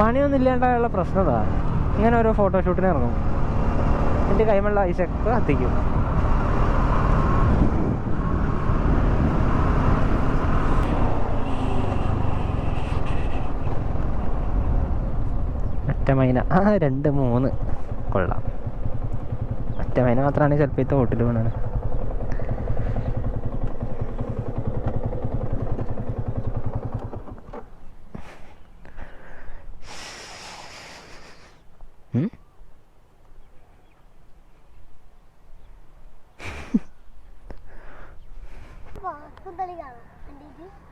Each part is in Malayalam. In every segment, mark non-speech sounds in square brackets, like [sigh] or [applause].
പണിയൊന്നും ഇല്ലാണ്ടായുള്ള പ്രശ്നം അതാ ഇങ്ങനെ ഓരോ ഫോട്ടോഷൂട്ടിന് ഇറങ്ങും. എന്റെ കൈമുള്ള ഐസൊക്കെ കത്തിക്കും. ഒറ്റ മൈന. ആ രണ്ട് മൂന്ന്. കൊള്ളാം. ഒറ്റ മൈന മാത്രമാണ് ചിലപ്പോൾ ഇത് ഹോട്ടൽ വീണത്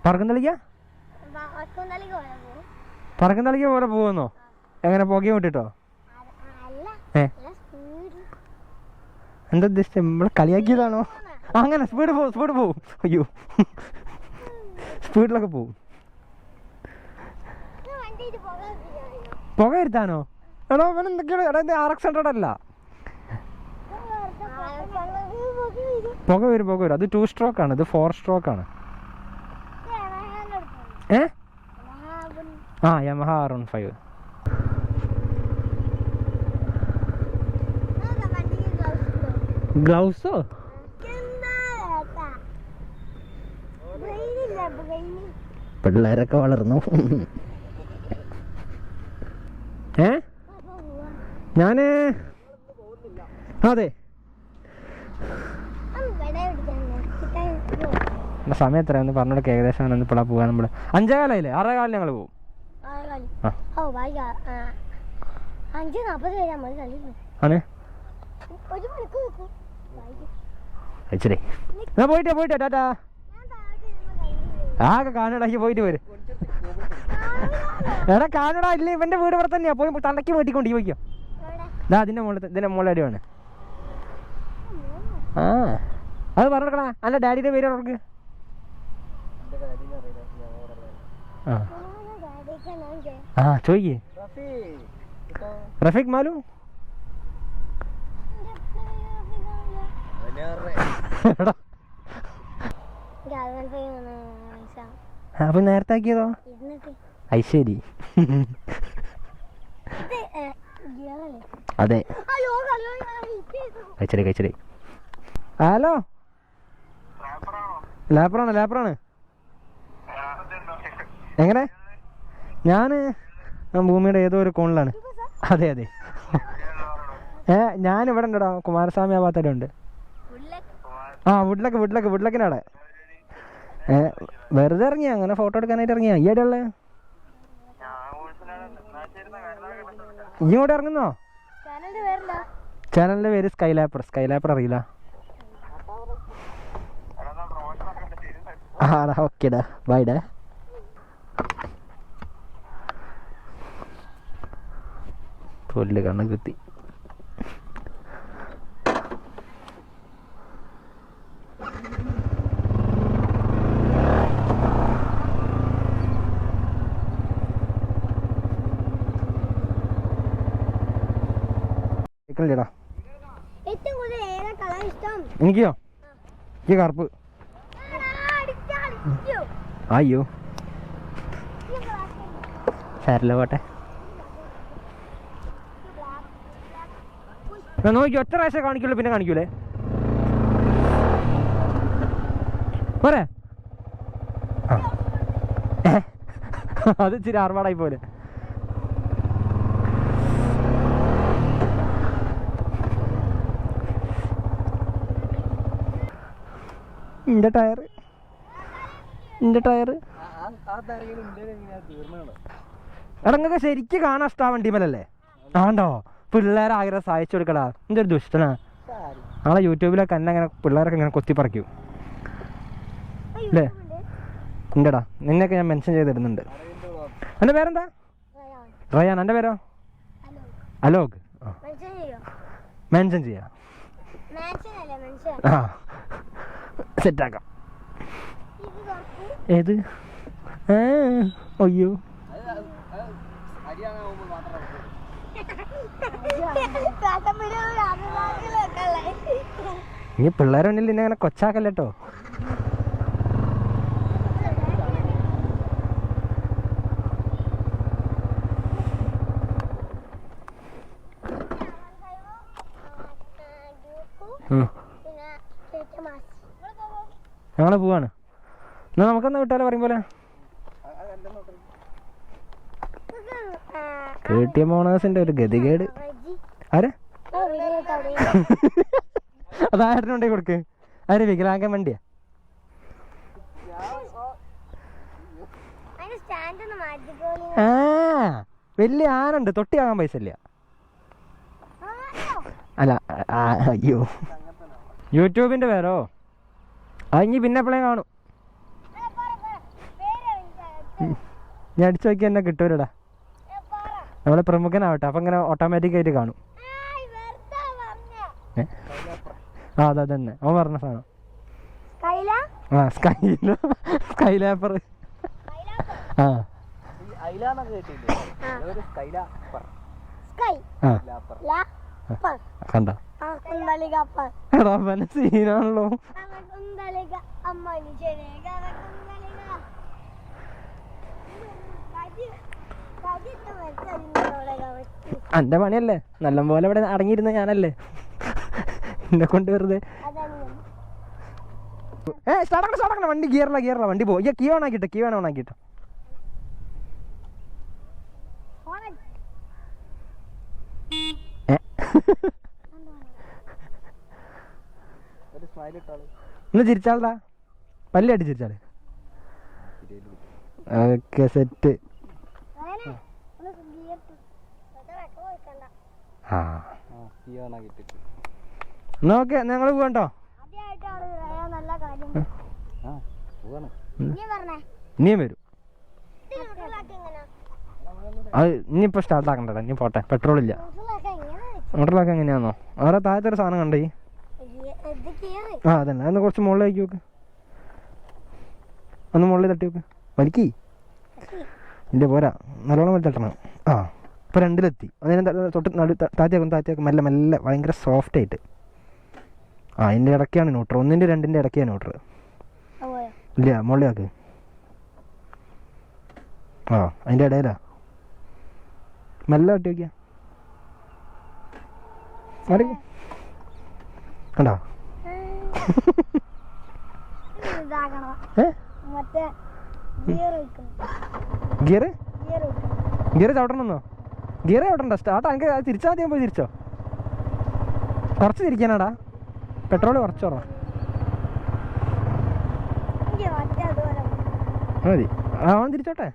പറക്കം തളിക്ക പറക്കം തളിക്ക പോലെ പോകുന്നോ എങ്ങനെ പുകയും വിട്ടിട്ടോ ഏ. എന്താ ഉദ്ദേശിച്ചത് നമ്മളെ കളിയാക്കിയതാണോ? അങ്ങനെ സ്പീഡ് പോവും സ്പീഡ് പോവും. അയ്യോ. സ്പീഡിലൊക്കെ പോവും. പുക ഇരുത്താനോ? എടോ അവൻ എന്തൊക്കെയാണ്? എടാ ഇത് ആർ എക്സ് ഹൺഡ്രഡ് അല്ല. പുക വരും പുക വരും. അത് ടു സ്ട്രോക്ക് ആണ്. ഇത് ഫോർ സ്ട്രോക്ക് ആണ്. ഏ? ആ യമഹ ആർ വൺ ഫൈവ് ഗ്ലൗസോ പിള്ളേരൊക്കെ വളർന്നു. ഏ? ഞാൻ അതെ. എന്നാ സമയം എത്ര ഒന്ന് പറഞ്ഞോടൊക്കെ ഏകദേശം ആണ് ഇപ്പോഴാ പോകാൻ നമ്മൾ അഞ്ചേ കാലായില്ലേ ആറേ കാലിന് ഞങ്ങൾ പോകും അയച്ചേ എന്നാ പോയിട്ടേ ടാറ്റാ. ആകെ കാനഡാക്കി പോയിട്ട് വരും എടാ കാനഡ ഇല്ല? ഇവന്റെ വീട് ഇവിടെ തന്നെയാ. പോയി തണ്ടക്കി വീട്ടിക്കൊണ്ട് എവിടെ? ഇതാ അതിന്റെ മുകളിൽ ഇതിന്റെ മുകളിൽ അടിയാണ് ആ. അത് പറഞ്ഞെടുക്കണ അല്ല ഡാഡിയുടെ പേര് അവർക്ക് ആ. ചെയ്യും. റഫീഖ്. മാലു? അപ്പൊ നേരത്തെ ആക്കിയതോ ഐശ്വരി? അതെ. കഴിച്ചടി കഴിച്ചടി ഹലോ? ലാപ്പറാണ് ലാപ്പറാണ് എങ്ങനെ? ഞാൻ ഭൂമിയുടെ ഏതോ ഒരു കോണിലാണ്. അതെ അതെ. ഏ ഞാൻ ഇവിടെ ഉണ്ടടാ കുമാരസ്വാമി ആ ഭാഗത്തൊക്കെ ഉണ്ട് ആ വുഡ്ലക്ക് വുഡിലൊക്കെ വുഡിലൊക്കെ ഏ വെറുതെ ഇറങ്ങിയ അങ്ങനെ ഫോട്ടോ എടുക്കാനായിട്ട് ഇറങ്ങിയ. ഈ ഇടയുള്ള ഇങ്ങോട്ട് ഇറങ്ങുന്നോ? ചാനലിന്റെ പേര് സ്കൈലാപ്പർ. സ്കൈലാപ്പർ അറിയില്ല. ആടാ ഓക്കേടാ ബൈഡാ പുല്ല് കണ്ണ് കിട്ടി. എനിക്കോ? ഈ കറുപ്പ്. അയ്യോ ശരല സാരല്ല പോട്ടെ ഈ black, black. ഞാൻ നോക്കി ഒറ്റ പ്രാവശ്യം കാണിക്കുള്ളൂ പിന്നെ കാണിക്കൂലേ? പോരെ? അത് ഇച്ചിരി ആർവാടായി പോലെ. എന്റെ ടയർ എന്റെ ടയർ എടാ ശരിക്കും ശരിക്ക് കാണാൻ ഇഷ്ടാ വണ്ടിമേലല്ലേ ആണ്ടോ? പിള്ളേരെ ആഗ്രഹം സഹായിച്ചു കൊടുക്കടാ. എന്റെ ഒരു ദുഷ്ടനാ നാളെ യൂട്യൂബിലൊക്കെ എന്നെ അങ്ങനെ പിള്ളേരൊക്കെ ഇങ്ങനെ കൊത്തിപ്പറിക്കും അല്ലേ. ഉണ്ടടാ നിന്നെയൊക്കെ ഞാൻ മെൻഷൻ ചെയ്തിടുന്നുണ്ട് എന്റെ പേരെന്താ? റയാൻ. എന്റെ എന്റെ പേരോ. അലോക് മെൻഷൻ ചെയ്യോ? ആ. സെറ്റാക്കാം. ഏത്? അയ്യോ. ഇനി പിള്ളേരുണ്ടിൽ നിന്നെ അങ്ങനെ കൊച്ചാക്കല്ലോ ഞങ്ങൾ പോവാണ്. എന്നാ നമുക്കെന്നാ വിട്ടാലോ പറയും പോലെ? കെ ടി ഓണേഴ്സിന്റെ ഒരു ഗതികേട്. ആരെ? [laughs] അത് അതാരുടെ കൊടുക്ക്. ആരെ വികലാംഗം വണ്ടിയാ? ആ വലിയ ആനുണ്ട്. തൊട്ടി വാങ്ങാൻ പൈസ ഇല്ല. അല്ല അയ്യോ. യൂട്യൂബിന്റെ പേരോ? അത് ഇനി പിന്നെ എപ്പോഴേ കാണും. ഞാൻ അടിച്ചു നോക്കി എന്നെ കിട്ടൂലടാ. നമ്മളെ പ്രമുഖനാവട്ടെ. അപ്പം ഇങ്ങനെ ഓട്ടോമാറ്റിക് ആയിട്ട് കാണും? ആ അതെ തന്നെ അവൻ പറഞ്ഞ സാധനം. ആ സ്കൈലോ സ്കൈലാപ്പർ ആ. കണ്ട? സീനാണല്ലോ. എന്റെ പണിയല്ലേ? നിശ്ചയ പോലെ ഇവിടെ അടങ്ങിയിരുന്ന ഞാനല്ലേ? എന്നെ കൊണ്ട് വെറുതെ. ഏ സ്റ്റാർട്ട് സ്റ്റാർട്ടാക്കണം വണ്ടി ഗിയറില ഗിയറില. വണ്ടി പോ. ഈ കീ ഓൺ ആക്കിട്ടോ കീ വേണം ഓൺ ആക്കിട്ടോ ഒന്ന് ചിരിച്ചാളടാ. പല്ലായിട്ട് ചിരിച്ചാൾ. ഓക്കെ സെറ്റ് ആ. എന്നാ ഓക്കെ ഞങ്ങൾ പോകണ്ടോ ഇനിയും വരും. അത് ഇനിയിപ്പോൾ സ്റ്റാർട്ട് ആക്കണ്ടടാ ഇനി പോട്ടെ പെട്രോൾ ഇല്ല. മോട്ടറിലൊക്കെ എങ്ങനെയാണോ വേറെ താഴത്തെ ഒരു സാധനം കണ്ടേ? ആ അതന്നെ അതൊന്ന് കുറച്ച് മുകളിലേക്ക് വെക്ക് ഒന്ന് മുകളിൽ തട്ടി വെക്ക് വലിക്കി. ഇല്ല പോരാ. നല്ലോണം വലി തട്ടണം. ആ ഇപ്പൊ രണ്ടിലെത്തി. അതിനെ തൊട്ട് നടു താത്തിയാക്കും താത്തിയാക്കും മെല്ലെ മെല്ലെ ഭയങ്കര സോഫ്റ്റ് ആയിട്ട്. ആ അതിന്റെ ഇടയ്ക്കാണ് ന്യൂട്രൽ ഒന്നിന്റെ രണ്ടിന്റെ ഇടയ്ക്കാണ് ന്യൂട്രൽ പോയോ ഇല്ല മുകളിലാക്ക് ആ അതിന്റെ ഇടയിലാ. മെല്ലെ തട്ടി വയ്ക്കുക മറി കണ്ടോ? Gear gear? ചവിട്ടണമെന്നോ? ഗിയർ ചവിട്ടണ്ട. സ്റ്റാർട്ട്. അങ്ങനെ തിരിച്ചാൽ മതി പോയി തിരിച്ചോ? കുറച്ച് തിരിക്കാനാടാ. പെട്രോൾ കുറച്ച് അതുപോലെ. മതി. ആ അവൻ തിരിച്ചോട്ടെ?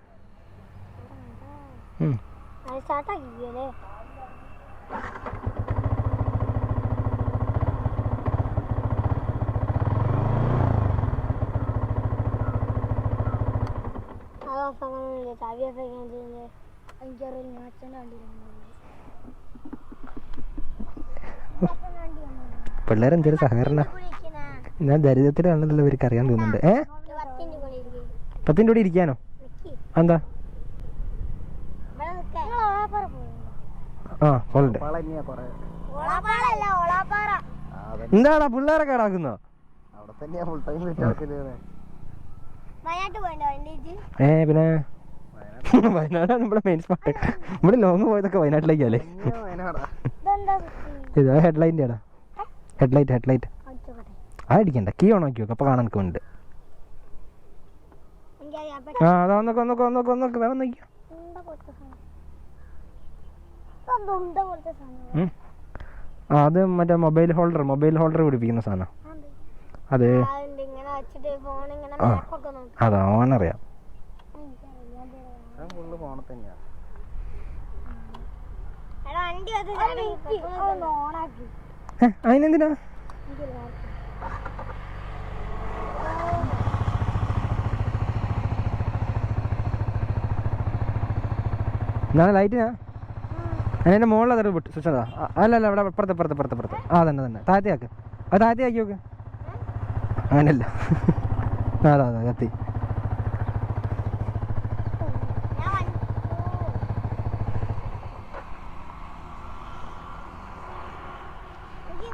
എനിക്കറിയില്ല അച്ഛന്റെ വണ്ടി പിള്ളേർ എന്തൊരു സഹകരണ ഞാൻ ദരിദ്രത്തിലാണെന്നുള്ള ഇവർക്ക് അറിയാൻ തോന്നുന്നുണ്ട്. ഏ? പത്തിന്റെ കൂടെ ഇരിക്കാനോ? എന്താ ആ ഉണ്ട് എന്താടാ പോയിട്ടോ വണ്ടി ഏ പിന്നെ? വയനാടാണ് ഇവിടെ മെയിൻ സ്പോട്ട് ഇവിടെ ലോങ് പോയതൊക്കെ വയനാട്ടിലേക്കല്ലേ? ഇതാ ഹെഡ്ലൈന്റെ ആടാ ഹെഡ്ലൈറ്റ് ഹെഡ്ലൈറ്റ് ആ അടിക്കണ്ട. കീ ഓണാക്കി ആക്കി നോക്ക് അപ്പോൾ കാണാൻ നിൽക്കുന്നുണ്ട് എനിക്കറിയാം ആ അതാ ഒന്നൊക്കെ ഒന്നൊക്കെ ഒന്നൊക്കെ ഒന്നൊക്കെ വേറെ നോക്കിയോ. ആ അത് മറ്റേ മൊബൈൽ ഹോൾഡർ മൊബൈൽ ഹോൾഡർ പിടിപ്പിക്കുന്ന സാധനം. അതെ. അത് ഓനറിയാം. വണ്ടി ഓണാക്കി അതിനെന്തിനാ? എന്നാ ലൈറ്റിനാ? അതിന്റെ മുകളിൽ അതൊരു വിട്ടു സ്വിച്ച് അതാ അല്ല അല്ല അവിടെ അപ്പുറത്ത് അപ്പുറത്ത് അപ്പുറത്ത് അപ്പുറത്ത്. ആ തന്നെ തന്നെ. താഴത്തേക്ക് അത് താഴത്തേക്ക് നോക്ക്. അങ്ങനെയല്ല അതാ അതാ കത്തി ഞാൻ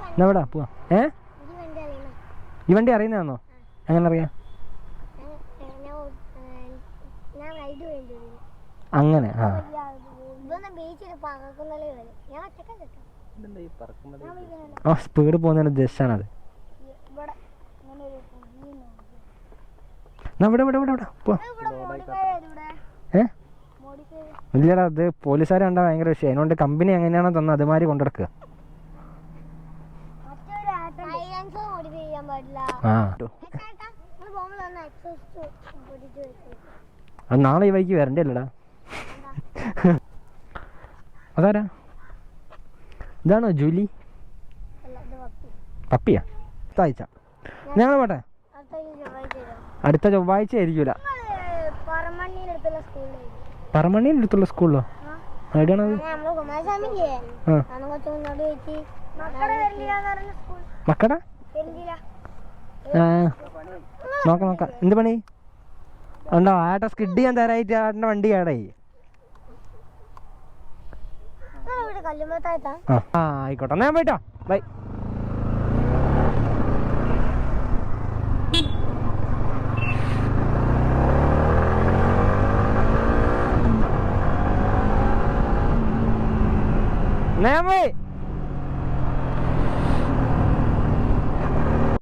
വണ്ടി എനിക്ക് വണ്ടി എന്നാ ഇവിടെ പോവാ. ഏ? ഈ വണ്ടി അറിയുന്നതാണോ എങ്ങനെ അറിയാം? അങ്ങനെ ആ. ആ സ്പീഡ് പോകുന്നതിന് ഉദ്ദേശിച്ചാണത്. ഇവിടെ. എന്നാ ഇവിടെ ഇവിടെ ഇവിടെ. ഏ? ഇല്ലടാ അത് പോലീസുകാരെ കണ്ടാൽ ഭയങ്കര വിഷയം. അതിനോണ്ട് കമ്പനി എങ്ങനെയാണോ തന്നെ അതുമാതിരി കൊണ്ടുനടക്കുക. ആ. അത് നാളെ ഈ വഴിക്ക് വരണ്ടേ അല്ലടാ അതാരാ? ഇതാണോ ജൂലി? പപ്പിയാ? അടുത്താഴ്ച ഞങ്ങൾ പോട്ടെ. അടുത്ത ചൊവ്വാഴ്ച ആയിരിക്കൂല. പറമണിയുടെ അടുത്തുള്ള സ്കൂളിലോ? സ്കൂൾ മക്കടാ? നോക്കാം നോക്കാം. എന്ത് പണി? ഉണ്ടോ ആട്ട സ്കിഡ് ചെയ്യാൻ തരായിട്ട് ആട്ടന്റെ വണ്ടി കല്ലുമ്പത്തായിട്ടാ ആ. ആയിക്കോട്ടെ. ഞാൻ പോയിട്ടോ. ബൈ. ഞാൻ പോയി?